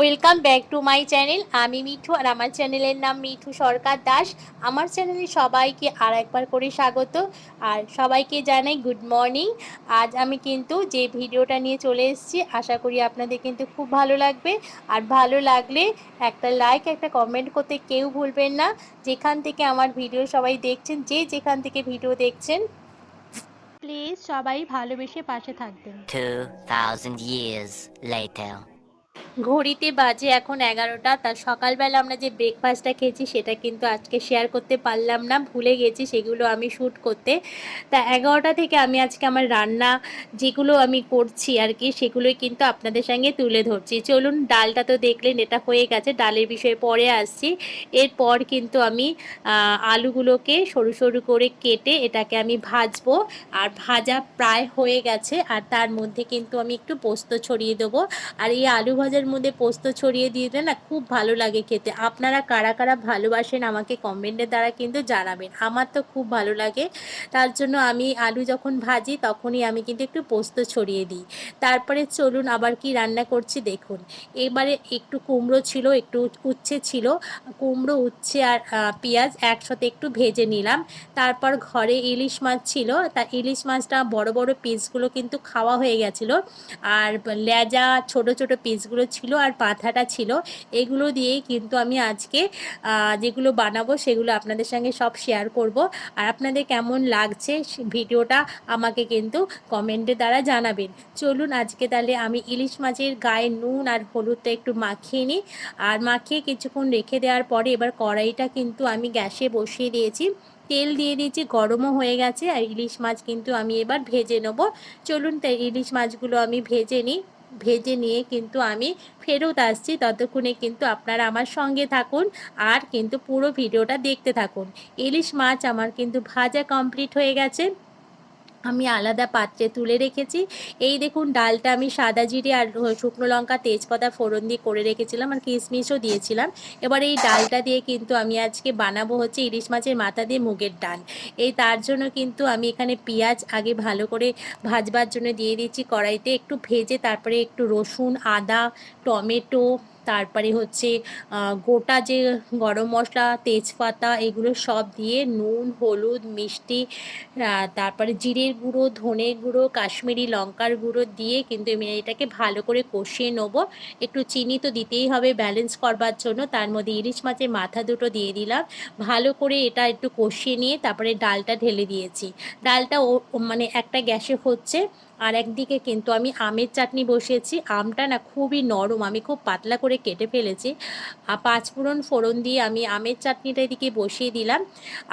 Welcome back to my channel আমি মিঠু আর আমার চ্যানেলের নাম মিঠু সরকার দাস। আমার চ্যানেলে সবাইকে আর একবার করে স্বাগত। আর সবাইকে জানাই গুড মর্নিং আজ আমি কিন্তু যে ভিডিওটা নিয়ে চলে এসেছি আশা করি আপনাদের কিন্তু খুব ভালো লাগবে। আর ভালো লাগলে একটা লাইক একটা কমেন্ট করতে কেউ ভুলবেন না। যেখান থেকে আমার ভিডিও সবাই দেখছেন যে যেখান থেকে ভিডিও দেখছেন। প্লিজ সবাই ভালোবেসে পাশে থাকবেন। 2,000 years later. ঘড়িতে বাজে এখন এগারোটা তার সকালবেলা আমরা যে ব্রেকফাস্টটা খেয়েছি সেটা কিন্তু আজকে শেয়ার করতে পারলাম না, ভুলে গেছি সেগুলো আমি শ্যুট করতে। তা এগারোটা থেকে আমি আজকে আমার রান্না যেগুলো আমি করছি আর কি, সেগুলোই কিন্তু আপনাদের সঙ্গে তুলে ধরছি। চলুন, ডালটা তো দেখলেন, এটা হয়ে গেছে, ডালের বিষয়ে পরে আসছি। এরপর কিন্তু আমি আলুগুলোকে সরু সরু করে কেটে এটাকে আমি ভাজবো। আর ভাজা প্রায় হয়ে গেছে, আর তার মধ্যে কিন্তু আমি একটু পোস্ত ছড়িয়ে দেবো। আর এই আলু ভাজার মধ্যে পোস্ত ছড়িয়ে দিয়ে দিলে না, খুব ভালো লাগে খেতে। আপনারা কারা কারা ভালোবাসেন আমাকে কমেন্টের দ্বারা কিন্তু জানাবেন। আমার তো খুব ভালো লাগে। তার জন্য আমি আলু যখন ভাজি তখনই আমি কিন্তু একটু পোস্ত ছড়িয়ে দিই। তারপরে চলুন আবার কি রান্না করছি দেখুন। এবারে একটু কুমড়ো ছিল, একটু উচ্ছে ছিল। কুমড়ো, উচ্ছে আর পেঁয়াজ একসাথে একটু ভেজে নিলাম। তারপর ঘরে ইলিশ মাছ ছিল। তা ইলিশ মাছটা বড় বড় পিসগুলো কিন্তু খাওয়া হয়ে গেছিল। আর লেজা, ছোট ছোট পিসগুলো ছিল আর পাথাটা ছিল, এগুলো দিয়েই কিন্তু আমি আজকে যেগুলো বানাবো সেগুলো আপনাদের সঙ্গে সব শেয়ার করব। আর আপনাদের কেমন লাগছে ভিডিওটা আমাকে কিন্তু কমেন্টের দ্বারা জানাবেন। চলুন আজকে তাহলে আমি ইলিশ মাছের গায়ে নুন আর হলুদটা একটু মাখিয়ে নিই। আর মাখিয়ে কিছুক্ষণ রেখে দেওয়ার পরে এবার কড়াইটা কিন্তু আমি গ্যাসে বসিয়ে দিয়েছি। তেল দিয়ে দিয়েছি, গরমও হয়ে গেছে আর ইলিশ মাছ কিন্তু আমি এবার ভেজে নেব। চলুন তাই ইলিশ মাছগুলো আমি ভেজে নিই। ভেজে নিয়ে কিন্তু আমি ফেরত আসছি। ততক্ষণে কিন্তু আপনারা আমার সঙ্গে থাকুন আর কিন্তু পুরো ভিডিওটা দেখতে থাকুন। ইলিশ মাছ আমার কিন্তু ভাজা কমপ্লিট হয়ে গেছে। আমি আলাদা পাত্রে তুলে রেখেছি। এই দেখুন, ডালটা আমি সাদা জিরে আর শুকনো লঙ্কা, তেজপাতা ফোড়ন দিয়ে করে রেখেছিলাম আর কিশমিশও দিয়েছিলাম। এবার এই ডালটা দিয়ে কিন্তু আমি আজকে বানাবো হচ্ছে ইলিশ মাছের মাথা দিয়ে মুগের ডাল। এই তার জন্য কিন্তু আমি এখানে পেঁয়াজ আগে ভালো করে ভাজবার জন্য দিয়ে দিচ্ছি কড়াইতে। একটু ভেজে তারপরে একটু রসুন, আদা, টমেটো তারপরে হচ্ছে গোটা যে গরম মশলা, তেজপাতা, এগুলো সব দিয়ে নুন, হলুদ, মিষ্টি তারপরে জিরের গুঁড়ো, ধনের গুঁড়ো, কাশ্মীরি লঙ্কার গুঁড়ো দিয়ে কিন্তু আমি এটাকে ভালো করে কষিয়ে নেব। একটু চিনি তো দিতেই হবে ব্যালেন্স করবার জন্য, তার মধ্যে ইলিশ মাছের মাথা দুটো দিয়ে দিলাম। ভালো করে এটা একটু কষিয়ে নিয়ে তারপরে ডালটা ঢেলে দিয়েছি। ডালটা ও মানে একটা গ্যাসে হচ্ছে, আর একদিকে কিন্তু আমি আমের চাটনি বসিয়েছি। আমটা না খুবই নরম, আমি খুব পাতলা করে কেটে ফেলেছি। আর পাঁচফোড়ন ফোড়ন দিয়ে আমি আমের চাটনিটা এদিকে বসিয়ে দিলাম।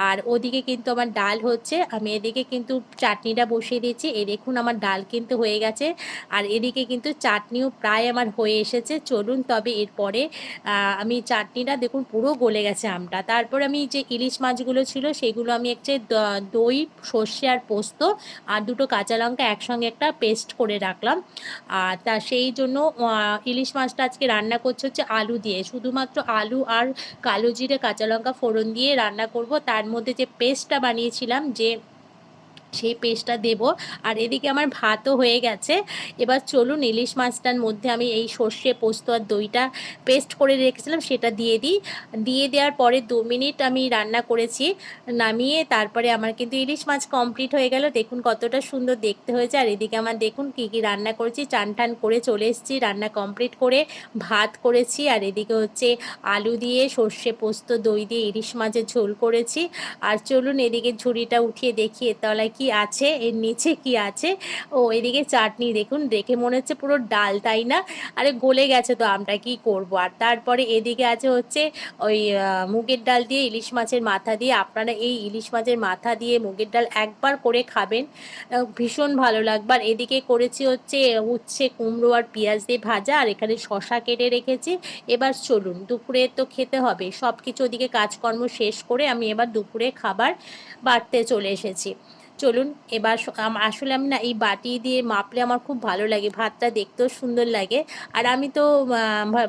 আর ওদিকে কিন্তু আমার ডাল হচ্ছে। আমি এদিকে কিন্তু চাটনিটা বসিয়ে দিয়েছি। এ দেখুন আমার ডাল কিন্তু হয়ে গেছে। আর এদিকে কিন্তু চাটনিও প্রায় আমার হয়ে এসেছে। চলুন তবে এরপরে আমি চাটনিটা দেখুন পুরো গলে গেছে আমটা। তারপর আমি যে ইলিশ মাছগুলো ছিল সেগুলো আমি একটা দই, সর্ষে আর পোস্ত আর দুটো কাঁচা লঙ্কা একসঙ্গে একটা পেস্ট করে রাখলাম। আর তা সেই জন্য ইলিশ মাছটা আজকে রান্না করছে হচ্ছে হচ্ছে আলু দিয়ে। শুধুমাত্র আলু আর কালো জিরে, কাঁচা লঙ্কা ফোড়ন দিয়ে রান্না করব। তার মধ্যে যে পেস্টটা বানিয়েছিলাম, যে সেই পেস্টটা দেব। আর এদিকে আমার ভাতও হয়ে গেছে। এবার চলুন ইলিশ মাছটার মধ্যে আমি এই সর্ষে, পোস্ত আর দইটা পেস্ট করে রেখেছিলাম, সেটা দিয়ে দিই। দিয়ে দেওয়ার পরে দু মিনিট আমি রান্না করেছি, নামিয়ে তারপরে আমার কিন্তু ইলিশ মাছ কমপ্লিট হয়ে গেল। দেখুন কতটা সুন্দর দেখতে হয়েছে। আর এদিকে আমার দেখুন কী কী রান্না করেছি। চান টান করে চলে এসেছি, রান্না কমপ্লিট করে ভাত করেছি। আর এদিকে হচ্ছে আলু দিয়ে সর্ষে, পোস্ত, দই দিয়ে ইলিশ মাছের ঝোল করেছি। আর চলুন এদিকে ঝুড়িটা উঠিয়ে দেখি এর তলায় কি আছে, এর নিচে কি আছে? ও এদিকে চাটনি দেখুন, দেখে মনে হচ্ছে পুরো ডাল, তাই না? আরে গলে গেছে তো, আমরা কি করব? আর তারপরে এদিকে আছে হচ্ছে ওই মুগের ডাল দিয়ে ইলিশ মাছের মাথা দিয়ে, আপনারা এই ইলিশ মাছের মাথা দিয়ে মুগের ডাল একবার করে খাবেন। ভীষণ ভালো লাগবে। আর এদিকে করেছি হচ্ছে উচ্ছে, কুমড়ো আর পেঁয়াজ দিয়ে ভাজা, আর এখানে শশা কেটে রেখেছি। এবার চলুন, দুপুরে তো খেতে হবে। সব কিছু ওদিকে কাজকর্ম শেষ করে আমি এবার দুপুরে খাবার বাড়তে চলে এসেছি। চলুন এবার আসলে আমি না এই বাটি দিয়ে মাপলে আমার খুব ভালো লাগে, ভাতটা দেখতেও সুন্দর লাগে। আর আমি তো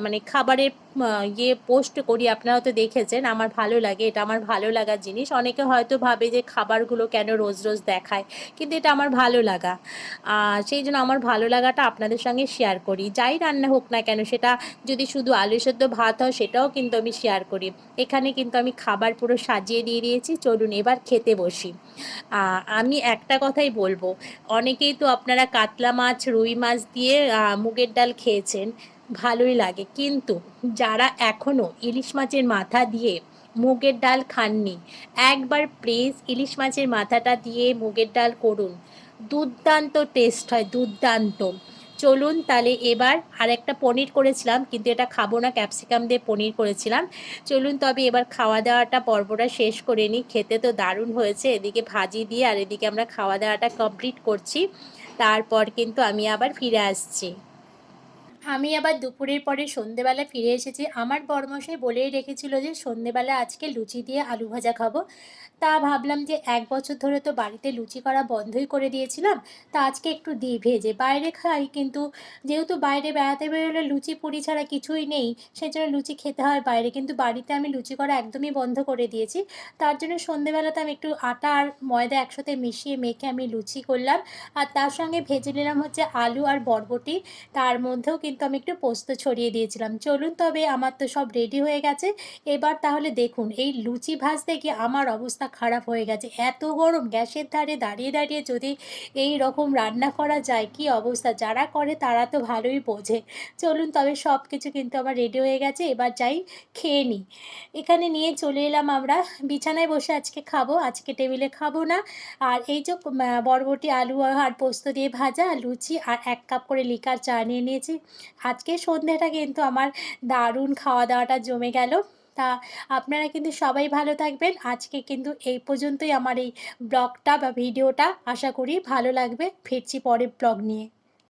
মানে খাবারের ইয়ে পোস্ট করি আপনারা তো দেখেছেন, আমার ভালো লাগে, এটা আমার ভালো লাগার জিনিস। অনেকে হয়তো ভাবে যে খাবারগুলো কেন রোজ রোজ দেখায়, কিন্তু এটা আমার ভালো লাগা। সেই জন্য আমার ভালো লাগাটা আপনাদের সঙ্গে শেয়ার করি। যাই রান্না হোক না কেন, সেটা যদি শুধু আলু সেদ্ধ ভাত হয়, সেটাও কিন্তু আমি শেয়ার করি। এখানে কিন্তু আমি খাবার পুরো সাজিয়ে দিয়ে দিয়েছি, চলুন এবার খেতে বসি। আমি একটা কথাই বলব, অনেকেই তো আপনারা কাতলা মাছ, রুই মাছ দিয়ে মুগের ডাল খেয়েছেন, ভালোই লাগে। কিন্তু যারা এখনও ইলিশ মাছের মাথা দিয়ে মুগের ডাল খাননি, একবার প্লিজ ইলিশ মাছের মাথাটা দিয়ে মুগের ডাল করুন। দুর্দান্ত টেস্ট হয়, দুর্দান্ত। চলুন তাহলে এবার আর একটা পনির করেছিলাম, কিন্তু এটা খাব না, ক্যাপসিকাম দিয়ে পনির করেছিলাম। চলুন তবে এবার খাওয়া দাওয়াটা পর্বটা শেষ করে নিই। খেতে তো দারুণ হয়েছে, এদিকে ভাজি দিয়ে আর এদিকে আমরা খাওয়া দাওয়াটা কমপ্লিট করছি। তারপর কিন্তু আমি আবার ফিরে আসছি। আমি আবার দুপুরের পরে সন্ধেবেলা ফিরে এসেছি। আমার বড়মশাই বলেই রেখেছিল যে, সন্ধেবেলা আজকে লুচি দিয়ে আলু ভাজা খাব। তা ভাবলাম যে, এক বছর ধরে তো বাড়িতে লুচি করা বন্ধই করে দিয়েছিলাম। তা আজকে একটু দিই ভেজে বাইরে খাই। কিন্তু যেহেতু বাইরে বেড়াতে বেরোলে লুচি পুরি ছাড়া কিছুই নেই সেই জন্য লুচি খেতে হয় বাইরে। কিন্তু বাড়িতে আমি লুচি করা একদমই বন্ধ করে দিয়েছি। তার জন্য সন্ধেবেলাতে আমি একটু আটা আর ময়দা একসাথে মিশিয়ে মেখে আমি লুচি করলাম। আর তার সঙ্গে ভেজে নিলাম হচ্ছে আলু আর বরবটি। তার মধ্যেও কিন্তু আমি একটু পোস্ত ছড়িয়ে দিয়েছিলাম। চলুন তবে আমার তো সব রেডি হয়ে গেছে। এবার তাহলে দেখুন, এই লুচি ভাজতে গিয়ে আমার অবস্থা খারাপ হয়ে গেছে। এত গরম, গ্যাসের ধারে দাঁড়িয়ে দাঁড়িয়ে যদি এই রকম রান্না করা যায়, কি অবস্থা? যারা করে তারা তো ভালোই বোঝে। চলুন তবে সব কিছু কিন্তু আমার রেডি হয়ে গেছে। এবার যাই, খেয়ে নিই। এখানে নিয়ে চলে এলাম আমরা। বিছানায় বসে আজকে খাব। আজকে টেবিলে খাব না। আর এই যে বরবটি, আলু আর পোস্ত দিয়ে ভাজা, লুচি আর এক কাপ করে লিকার চা নিয়ে নিয়েছি। আজকে সন্ধ্যাটা কিন্তু আমার দারুণ খাওয়া দাওয়াটা জমে গেল। তা আপনারা কিন্তু সবাই ভালো থাকবেন। আজকে কিন্তু এই পর্যন্তই আমার এই ব্লগটা বা ভিডিওটা। আশা করি ভালো লাগবে। ফিরছি পরের ব্লগ নিয়ে।